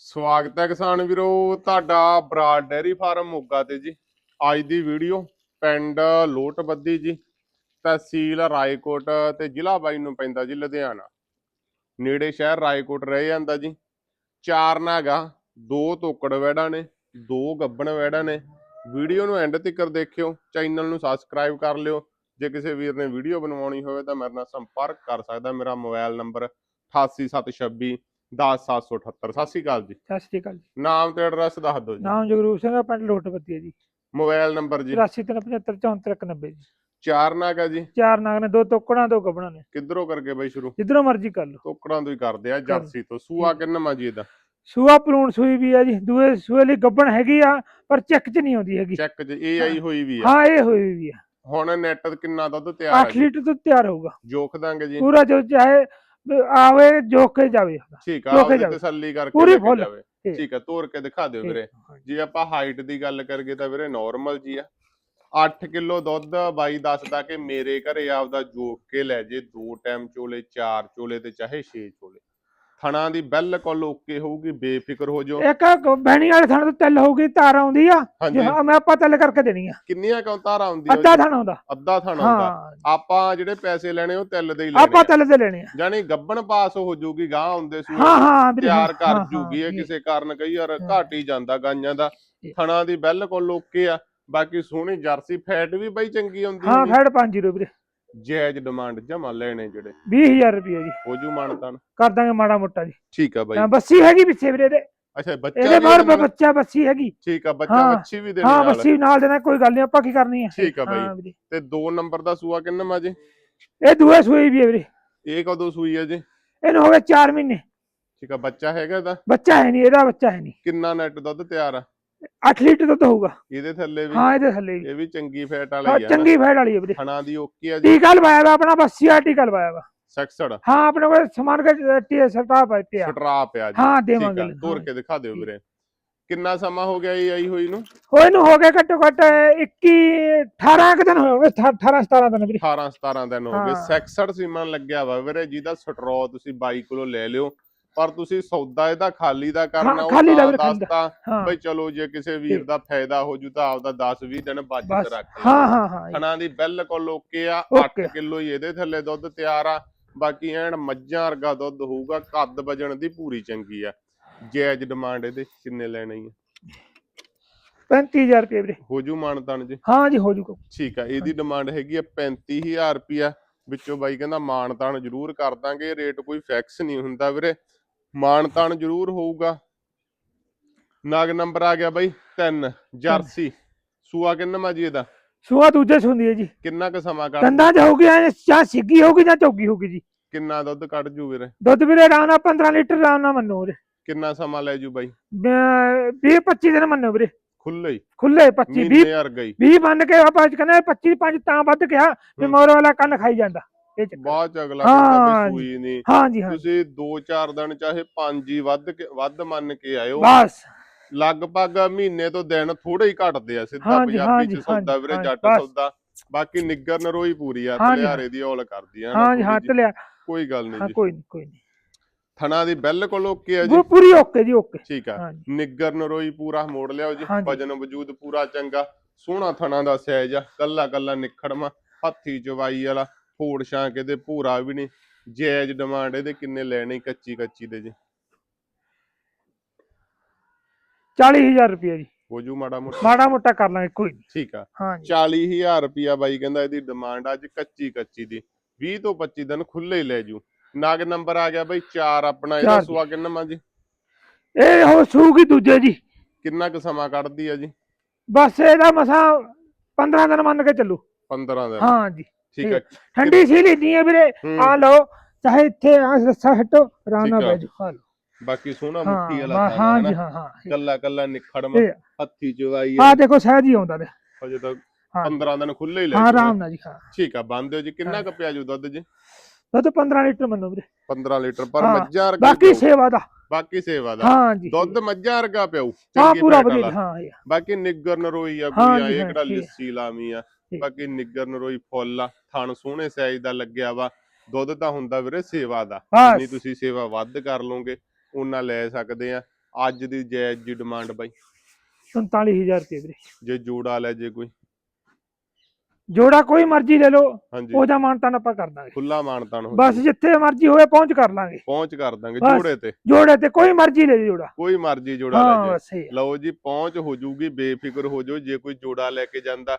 ਸਵਾਗਤ ਹੈ ਕਿਸਾਨ ਵੀਰੋ, ਤੁਹਾਡਾ ਬਰਾਡ ਡੈਰੀ ਫਾਰਮ ਮੋਗਾ ਤੇ ਜੀ। ਅੱਜ ਦੀ ਵੀਡੀਓ ਪਿੰਡ ਲੋਟਬੱਦੀ ਜੀ, ਤਹਿਸੀਲ ਰਾਏਕੋਟ ਤੇ ਜ਼ਿਲ੍ਹਾ ਬਾਈ ਨੂੰ ਪੈਂਦਾ ਜੀ, ਲੁਧਿਆਣਾ। ਨੇੜੇ ਸ਼ਹਿਰ ਰਾਏਕੋਟ ਰਹਿ ਜਾਂਦਾ ਜੀ। ਚਾਰ ਨਾਗਾ ਦੋ ਤੋਕੜ ਵੈੜਾਂ ਨੇ, ਦੋ ਗੱਬਣ ਵੈੜਾਂ ਨੇ। ਵੀਡੀਓ ਨੂੰ ਐਂਡ ਤੱਕ ਦੇਖਿਓ, ਚੈਨਲ ਨੂੰ ਸਬਸਕ੍ਰਾਈਬ ਕਰ ਲਿਓ। ਜੇ ਕਿਸੇ ਵੀਰ ਨੇ ਵੀਡੀਓ ਬਣਵਾਉਣੀ ਹੋਵੇ ਤਾਂ ਮੇਰੇ ਨਾਲ ਸੰਪਰਕ ਕਰ ਸਕਦਾ। ਮੇਰਾ ਮੋਬਾਈਲ ਨੰਬਰ 88726 10778 ਸਤਿ ਸ਼੍ਰੀ ਅਕਾਲ ਜੀ। ਸਤਿ ਸ਼੍ਰੀ ਅਕਾਲ ਜੀ। ਨਾਮ ਤੇ ਐਡਰੈਸ ਦੱਸ ਦਿਓ ਜੀ। ਨਾਮ ਜਗਰੂਪ ਸਿੰਘ ਆ, ਪਿੰਡ ਲੋਟਪੱਤੀ ਹੈ ਜੀ। ਮੋਬਾਈਲ ਨੰਬਰ ਜੀ। 8375749190 ਜੀ। ਚਾਰ ਨਾਗਾ ਜੀ। ਚਾਰ ਨਾਗ ਨੇ ਦੋ ਤੋਕੜਾਂ ਦੋ ਗੱਬਣਾ ਨੇ। ਕਿੱਧਰੋਂ ਕਰਕੇ ਬਈ ਸ਼ੁਰੂ? ਜਿੱਧਰੋਂ ਮਰਜ਼ੀ ਕਰ ਲਓ। ਟੋਕੜਾਂ ਤੋਂ ਹੀ ਕਰਦੇ ਆ ਜਰਸੀ ਤੋਂ। ਸੂਆ ਕਿੰਨਾ ਜੀ ਇਹਦਾ? ਸੂਆ ਪਲੂਣ ਸੂਈ ਵੀ ਆ ਜੀ। ਦੂਏ ਸੂਏ ਲਈ ਗੱਬਣ ਹੈਗੀ ਆ ਪਰ ਚੈੱਕ ਚ ਨਹੀਂ ਆਉਂਦੀ ਹੈਗੀ। ਚੈੱਕ ਚ ਇਹ ਆਈ ਹੋਈ ਵੀ ਆ। ਹਾਂ ਇਹ ਹੋਈ ਵੀ ਆ। ਹੁਣ ਨੈਟ ਕਿੰਨਾ ਦੁੱਧ ਤਿਆਰ ਹੈ 8 ਜੀ? ਲੀਟਰ ਤੋਂ ਤਿਆਰ ਹੋਊਗਾ। ਜੋਖ ਦਾਂਗੇ ਜੀ। ਪੂਰਾ ਜੋ ਚਾਹੇ ਵੀ ਆਵੇ ਜੋਕ ਕੇ ਜਾਵੇ ਠੀਕ ਆ ਜੋਖ ਜਾਵੇ। ਤਸੱਲੀ ਕਰਕੇ ਪੂਰੀ ਫੁੱਲ। ਜਾਵੇ ਠੀਕ। ਆ ਤੋਰ ਕੇ ਦਿਖਾ ਦਿਓ। ਵੀਰੇ ਜੇ ਆਪਾਂ ਹਾਈਟ ਦੀ ਗੱਲ ਕਰੀਏ ਤਾਂ ਵੀਰੇ ਨਾਰਮਲ ਜੀ ਆ 8 ਕਿਲੋ ਦੁੱਧ ਬਾਈ ਦੱਸਦਾ ਕਿ ਮੇਰੇ ਘਰੇ ਆਪਦਾ ਜੋਕ ਕੇ ਲੈ ਜੇ ਦੋ ਟਾਈਮ ਚੋਲੇ ਚਾਰ ਚੋਲੇ ਤੇ ਚਾਹੇ 6 ਚੋਲੇ ਥਣਾ ਦੀ ਬਿਲਕੁਲ ਓਕੇ ਹੋਊਗੀ ਬੇਫਿਕਰ ਹੋ ਜਾਓ। ਇੱਕ ਬਹਿਣੀ ਵਾਲੇ ਥਾਣੇ ਤੋਂ ਤਿੱਲ ਹੋਊਗੀ ਤਾਰ ਆਉਂਦੀ ਆ। ਹਾਂਜੀ। ਜੇ ਮੈਂ ਆਪਾਂ ਤਿੱਲ ਕਰਕੇ ਦੇਣੀ ਆ। ਕਿੰਨੀਆਂ ਕੁ ਤਾਰਾਂ ਆਉਂਦੀਆਂ ਅੱਧਾ ਥਾਣਾ ਆਉਂਦਾ। ਅੱਧਾ ਥਣਾ ਹੁੰਦਾ ਹਾਂ। ਆਪਾਂ ਜਿਹੜੇ ਪੈਸੇ ਲੈਣੇ ਉਹ ਤਿੱਲ ਦੇ ਹੀ ਲੈਣੇ ਆਪਾਂ। ਤਿੱਲ ਦੇ ਲੈਣੇ ਆ। ਜਾਣੀ ਗੱਬਣ ਪਾਸ ਹੋ ਜੂਗੀ ਗਾਂ ਆਉਂਦੇ ਸੂਏ ਹਾਂ ਹਾਂ ਵੀਰੇ, ਤਿਆਰ ਹਾਂ, ਕਰ ਹਾਂ, ਜੂਗੀ ਇਹ ਕਿਸੇ ਕਾਰਨ ਕਈ ਵਾਰ। ਘਾਟ ਹੀ ਜਾਂਦਾ ਗਾਈਆਂ ਦਾ। ਥਣਾ ਦੀ ਬਿਲਕੁਲ ਓਕੇ ਆ। ਬਾਕੀ ਸੋਹਣੀ ਜਰਸੀ ਫੈਟ ਵੀ ਬਈ ਚੰਗੀ ਆਉਂਦੀ ਹਾਂ ਹੋਣੀ। ਫੈਡ 50 ਵੀਰੇ। ਜਾਇਜ਼ ਡਿਮਾਂਡ ਜਮਾ ਲੈਣੇ ਜਿਹੜੇ। 20000 ਰੁਪਏ ਜੀ। ਹੋ ਜੂ ਮਾਨਤਾਨ ਕਰ ਦਾਂਗੇ ਮਾੜਾ ਮੋਟਾ ਜੀ। ਠੀਕ ਆ ਬਾਈ। ਹਾਂ ਬੱਸੀ ਹੈਗੀ ਪਿੱਛੇ ਵੀਰੇ ਦੇ ਅੱਛਾ ਬੱਚਾ ਇਹਦੇ ਨਾਲ- ਬੱਚਾ ਬੱਸੀ ਹੈਗੀ। ਠੀਕ ਆ ਬੱਚਾ ਹਾਂ, ਬੱਚੀ ਵੀ ਦੇਣੀ ਹਾਂ ਬੱਸੀ ਨਾਲ ਦੇਣਾ ਕੋਈ ਗੱਲ ਨਹੀਂ ਆਪਾਂ ਕੀ ਕਰਨੀ ਆ। ਠੀਕ ਆ ਬਾਈ। ਹਾਂ ਤੇ 2 ਨੰਬਰ ਦਾ ਸੂਆ ਕਿੰਨਾ ਮਾ ਜੀ? ਇਹ ਦੂਏ ਸੂਈ ਵੀ ਹੈ ਵੀਰੇ। ਇਹ ਕਦੋਂ ਸੂਈ ਹੈ ਜੀ? ਇਹਨੂੰ ਹੋ ਗਏ 4 ਮਹੀਨੇ। ਠੀਕ ਆ ਬੱਚਾ ਹੈਗਾ ਇਹਦਾ? ਬੱਚਾ ਹੈ ਨਹੀਂ ਇਹਦਾ ਬੱਚਾ ਹੈ ਨਹੀਂ ਕਿੰਨਾ ਨੈਟ ਦੁੱਧ ਤਿਆਰ ਆ? 8 ਲੀਟਰ ਦੁੱਧ ਹੋਊਗਾ। ਇਹਦੇ ਥੱਲੇ ਵੀ ਹਾਂ ਇਹਦੇ ਥੱਲੇ ਵੀ। ਇਹ ਵੀ ਚੰਗੀ ਫੈਟ ਹਾਂ, ਵਾਲੀ ਆ ਨਾ। ਚੰਗੀ ਫੈਡ ਵਾਲੀ ਹੈ ਵੀਰੇ। ਥਣਾ ਦੀ ਓਕੇ ਆ ਜੀ। ਟੀਕਾ ਲਵਾਇਆ ਵਾ ਆਪਣਾ ਬੱਸੀ ਆ ਟੀਕਾ ਲਵਾਇਆ ਵਾ। ਸੈਕਸੜ ਹਾਂ ਆਪਣੇ ਕੋਲ ਸਮਾਨ ਕੇ ਟੀ ਸਰਟਾ ਪਿਆ ਸਟਰਾ ਪਿਆ ਜੀ। ਹਾਂ ਠੀਕ ਦੇਵਾਂਗੇ ਆ ਤੋਰ ਕੇ ਦਿਖਾ ਦਿਓ ਵੀਰੇ। ਕਿੰਨਾ ਸਮਾਂ ਹੋ ਗਿਆ ਇਹ ਆਈ ਹੋਈ ਨੂੰ? ਉਹ ਇਹਨੂੰ ਹੋ ਗਏ ਘੱਟੋ ਘੱਟ 21 18 ਕੁ ਦਿਨ ਹੋਏ 18 17 ਦਿਨ ਵੀਰੇ। 18 17 ਦਿਨ ਹੋ ਗਏ। ਹਾਂ। ਸੈਕਸੜ ਸੀਮਨ ਲੱਗਿਆ ਵਾ ਵੀਰੇ ਜਿਹਦਾ ਸਟਰੋ ਤੁਸੀਂ ਬਾਈ ਕੋਲੋਂ ਲੈ ਲਿਓ। ਪਰ ਤੁਸੀਂ ਸੌਦਾ ਇਹਦਾ ਖਾਲੀ ਦਾ ਕਰਨਾ ਉਹ ਖਾਲੀ ਦਾ ਤਾਂ ਵੀਰੇ ਖਾਲੀ ਦਾ। ਦੱਸਤਾ ਹਾਂ। ਬਈ ਚਲੋ ਜੇ ਕਿਸੇ ਵੀਰ ਦਾ ਫਾਇਦਾ ਹੋ ਜੂ ਤਾਂ ਆਪਦਾ 10 20 ਦਿਨ ਬਚਤ ਰੱਖ ਲਿਓ। ਹਾਂ ਹਾਂ ਹਾਂ ਥਣਾ ਦੀ ਬਿਲਕੁਲ ਓਕੇ ਆ Okay 8 ਕਿਲੋ ਹੀ ਇਹਦੇ ਥੱਲੇ ਦੁੱਧ ਤਿਆਰ ਆ ਬਾਕੀ ਐਨ ਮੱਝਾਂ ਵਰਗਾ ਦੁੱਧ ਹੋਊਗਾ ਕੱਦ ਵਜਣ ਦੀ ਪੂਰੀ ਚੰਗੀ ਆ। ਜਾਇਜ਼ ਡਿਮਾਂਡ ਇਹਦੇ ਕਿੰਨੇ ਲੈਣੇ ਆ? 35000 ਰੁਪਏ ਵੀਰੇ। ਹੋ ਜੂ ਮਾਨਤਾਨ ਜੀ? ਹਾਂ ਜੀ ਹੋ ਜੂਗਾ। ਠੀਕ ਆ ਇਹਦੀ ਡਿਮਾਂਡ ਹੈਗੀ ਆ 35000 ਰੁਪਿਆ ਵਿੱਚੋਂ ਬਾਈ ਕਹਿੰਦਾ ਮਾਨਤਾਨ ਜ਼ਰੂਰ ਕਰ ਦਾਂਗੇ ਰੇਟ ਕੋਈ ਫਿਕਸ ਨਹੀਂ ਹੁੰਦਾ ਵੀਰੇ। ਮਾਨਤਾਨ ਜ਼ਰੂਰ ਹੋਊਗਾ। ਨਾਗ ਨੰਬਰ ਆ ਗਿਆ ਬਾਈ 3 ਜਰਸੀ। ਸੂਆ ਕਿੰਨਾ ਮਾ ਜੀ ਇਹਦਾ? ਸੂਆ ਦੂਜੇ ਸੁੰਦੀ ਹੈ ਜੀ। ਕਿੰਨਾ ਕੁ ਸਮਾਂ ਕੱਢ ਦੰਦਾਂ 'ਚ ਹੋਊਗੀ ਐਂ ਜਾਂ ਸਿੱਗੀ ਹੋਊਗੀ ਜਾਂ ਚੌਗੀ ਹੋਊਗੀ ਜੀ? ਕਿੰਨਾ ਦੁੱਧ ਕੱਢ ਜੂ ਵੀਰੇ? ਦੁੱਧ ਵੀਰੇ ਨਾਲ 15 ਲੀਟਰ ਨਾਲ ਮੰਨੋ ਵੀਰੇ। ਕਿੰਨਾ ਸਮਾਂ ਲੈ ਜੂ ਬਾਈ? 20 25 ਦਿਨ ਮੰਨੋ ਵੀਰੇ। ਖੁੱਲੇ ਹੀ। ਖੁੱਲੇ 25 20 ਮਹੀਨੇ ਵਰ ਗਈ 20 ਮੰਨ ਕੇ ਆਪਾਂ ਅੱਜ ਕਹਿੰਦੇ 25 5 ਤਾਂ ਵੱਧ ਗਿਆ ਵੀ। ਮੋਰ ਵਾਲਾ ਕੰਨ ਖਾਈ ਜਾਂਦਾ। ਇਹ ਚੱਕਰ ਬਾਅਦ ਚ ਅਗਲਾ ਕਹਿੰਦਾ ਹਾਂ ਵੀ ਸੂਈ ਨਹੀਂ ਹਾਂ ਜੀ ਹਾਂ ਤੁਸੀਂ 2-4 ਦਿਨ ਚਾਹੇ 5 ਹੀ ਵੱਧ ਕੇ ਵੱਧ ਮੰਨ ਕੇ ਆਇਓ। ਬਸ। ਲਗਭਗ ਮਹੀਨੇ ਤੋਂ ਦਿਨ ਥੋੜੇ ਹੀ ਘਟਦੇ ਆ ਸਿੱਧਾ ਹਾਂਜੀ, ਪੰਜਾਬੀ ਹਾਂਜੀ, ਚ ਸੌਦਾ ਵੀਰੇ ਹਾਂਜੀ, ਜੱਟ ਬਸ। ਸੌਦਾ। ਬਾਕੀ ਨਿੱਗਰ ਨਰੋਈ ਪੂਰੀ ਆ ਹਾਂਜੀ, ਤਲਿਆਰੇ ਦੀ ਔਲ ਕਰਦੀ ਆ ਨਾ ਹਾਂ ਜੀ ਹਾਂ ਜਿਹੀ। ਲਿਆ। ਕੋਈ ਗੱਲ ਨਹੀਂ ਹਾਂ ਜੀ। ਕੋਈ ਨਹੀਂ ਕੋਈ ਨਹੀਂ ਥਣਾ ਦੀ ਬਿਲਕੁਲ ਓਕੇ ਆ ਜੀ? ਪੂਰੀ ਓਕੇ ਜੀ ਓਕੇ। ਠੀਕ ਆ। ਹਾਂ ਜੀ ਨਿੱਗਰ ਨਰੋਈ ਪੂਰਾ ਮੋੜ ਲਿਆਓ ਜੀ। ਹਾਂਜੀ। ਵਜਨ ਵਜੂਦ ਪੂਰਾ ਚੰਗਾ। ਸੋਹਣਾ ਥਣਾ ਦਾ ਸਾਈਜ਼ ਆ। ਕੱਲਾ ਕੱਲਾ ਨਿਖੜਮਾ ਹੱਥੀ ਚਵਾਈ ਵਾਲਾ। ਫੋੜ ਛਾਂ ਕੇ ਤੇ ਪੂਰਾ ਵੀ ਨਹੀਂ ਜਾਇਜ਼ ਡਿਮਾਂਡ ਇਹਦੇ ਕਿੰਨੇ ਲੈਣੇ ਕੱਚੀ ਕੱਚੀ ਦੇ ਜੀ। 40000 ਰੁਪਏ ਜੀ। ਹੋ ਜੂ ਮਾੜਾ ਮੋਟਾ। ਮਾੜਾ ਮੋਟਾ ਕਰ ਲਾਂਗੇ ਕੋਈ ਨਹੀਂ ਠੀਕ ਆ। ਹਾਂ ਜੀ। 40000 ਰੁਪਿਆ ਬਾਈ ਕਹਿੰਦਾ ਇਹਦੀ ਡਿਮਾਂਡ ਅੱਜ ਕੱਚੀ ਕੱਚੀ ਦੀ। 20 ਤੋਂ 25 ਦਿਨ ਖੁੱਲੇ ਹੀ ਲੈ ਜੂ। ਨਾਗ ਨੰਬਰ ਆ ਗਿਆ ਬਾਈ 4 ਆਪਣਾ ਇਹਦਾ। ਸੁਆ ਕਿੰਨਾ ਮਾ ਜੀ? ਇਹ ਹੋ ਸੂਗੀ ਦੂਜੇ ਜੀ। ਕਿੰਨਾ ਕੁ ਸਮਾਂ ਕੱਢਦੀ ਆ ਜੀ? ਬਸ ਇਹਦਾ ਮਸਾ 15 ਦਿਨ ਮੰਨ ਕੇ ਚੱਲੂ। 15 ਦਿਨ। ਹਾਂ ਜੀ। ਠੀਕ ਆ। ਠੰਡੀ ਸੀ ਲੈਣੀ ਹੈ ਵੀਰੇ। ਹੂੰ, ਆ ਲਓ ਚਾਹੇ ਇੱਥੇ ਆ ਰੱਸਾ ਹਟੋ। ਬਹਿ ਜਾਓ ਆ ਲਓ। ਬਾਕੀ ਹਾਂ ਮੁੱਠੀ ਵਾਲਾ ਹਾਂ ਹੈ ਜੀ ਨਾ। ਹਾਂ ਹਾਂ ਕੱਲਾ ਕੱਲਾ ਨਿਖੜਮਾ ਇਹ ਹੱਥੀ ਚਵਾਈ ਆ। ਦੇਖੋ ਸਹਿਜ ਹੀ ਆਉਂਦਾ ਦੇ ਅਜੇ ਹਾਂ। 15 ਦਿਨ ਖੁੱਲੇ ਹੀ ਲੈ ਹਾਂ ਆਰਾਮ ਨਾਲ ਜੀ ਹਾਂ। ਠੀਕ ਆ ਬੰਦ ਦਿਓ ਜੀ। ਕਿੰਨਾ ਕੁ ਪਿਆ ਜੂ ਦੁੱਧ ਜੀ? ਦੁੱਧ 15 ਲੀਟਰ ਮੰਨੋ ਵੀਰੇ। 15 ਲੀਟਰ ਪਰ ਹਾਂ, ਮੱਝਾਂ ਵਰਗਾ ਬਾਕੀ। ਸੇਵਾ ਦਾ। ਬਾਕੀ ਸੇਵਾ ਦਾ। ਹਾਂ ਜੀ। ਦੁੱਧ ਮੱਝਾਂ ਵਰਗਾ ਪਿਆਉ ਹਾਂ ਪੂਰਾ ਵਧੀਆ ਹਾਂ। ਬਾਕੀ ਨਿੱਗਰ ਨਰੋਈ ਆ ਹਾਂ ਕੋਈ ਆ ਜੀ, ਇਹ ਹਾਂ, ਕਿਹੜਾ। ਲੱਸੀ ਲਾਵੀ ਆ। ਬਾਕੀ ਨਿੱਗਰ ਨਰੋਈ ਫੁੱਲ ਆ ਥਣ ਸੋਹਣੇ ਸਾਈਜ਼ ਦਾ ਲੱਗਿਆ ਵਾ ਦੁੱਧ ਤਾਂ ਹੁੰਦਾ ਵੀਰੇ ਸੇਵਾ ਦਾ ਜਿੰਨੀ ਤੁਸੀਂ ਸੇਵਾ ਵੱਧ ਕਰ ਲਓਗੇ ਉਹਨਾਂ ਲੈ ਸਕਦੇ ਆ। ਅੱਜ ਦੀ ਜਾਇਜ਼ ਜੀ ਡਿਮਾਂਡ ਬਾਈ। 47000 ਰੁਪਏ ਵੀਰੇ। ਜੇ ਜੋੜਾ ਲੈ ਜੇ ਕੋਈ। ਜੋੜਾ ਕੋਈ ਮਰਜ਼ੀ ਲੈ ਲਓ ਉਹਦਾ ਮਾਨਤਾਨ ਆਪਾਂ ਕਰ ਦਾਂਗੇ। ਖੁੱਲਾ ਮਾਨਤਾਨ ਹੋ ਬਸ ਜਿੱਥੇ ਮਰਜ਼ੀ ਹੋਵੇ ਪਹੁੰਚ ਕਰ ਲਾਂਗੇ। ਪਹੁੰਚ ਕਰ ਦਾਂਗੇ। ਜੋੜੇ ਤੇ। ਜੋੜੇ ਤੇ ਕੋਈ ਮਰਜ਼ੀ ਲੈ ਜੋੜਾ। ਕੋਈ ਮਰਜ਼ੀ ਜੋੜਾ ਲੈ। ਲਓ ਜੀ ਪਹੁੰਚ ਹੋ ਜੂਗੀ ਬੇਫਿਕਰ ਹੋ ਜਾਓ ਜੇ ਕੋਈ ਜੋੜਾ ਲੈ ਕੇ ਜਾਂਦਾ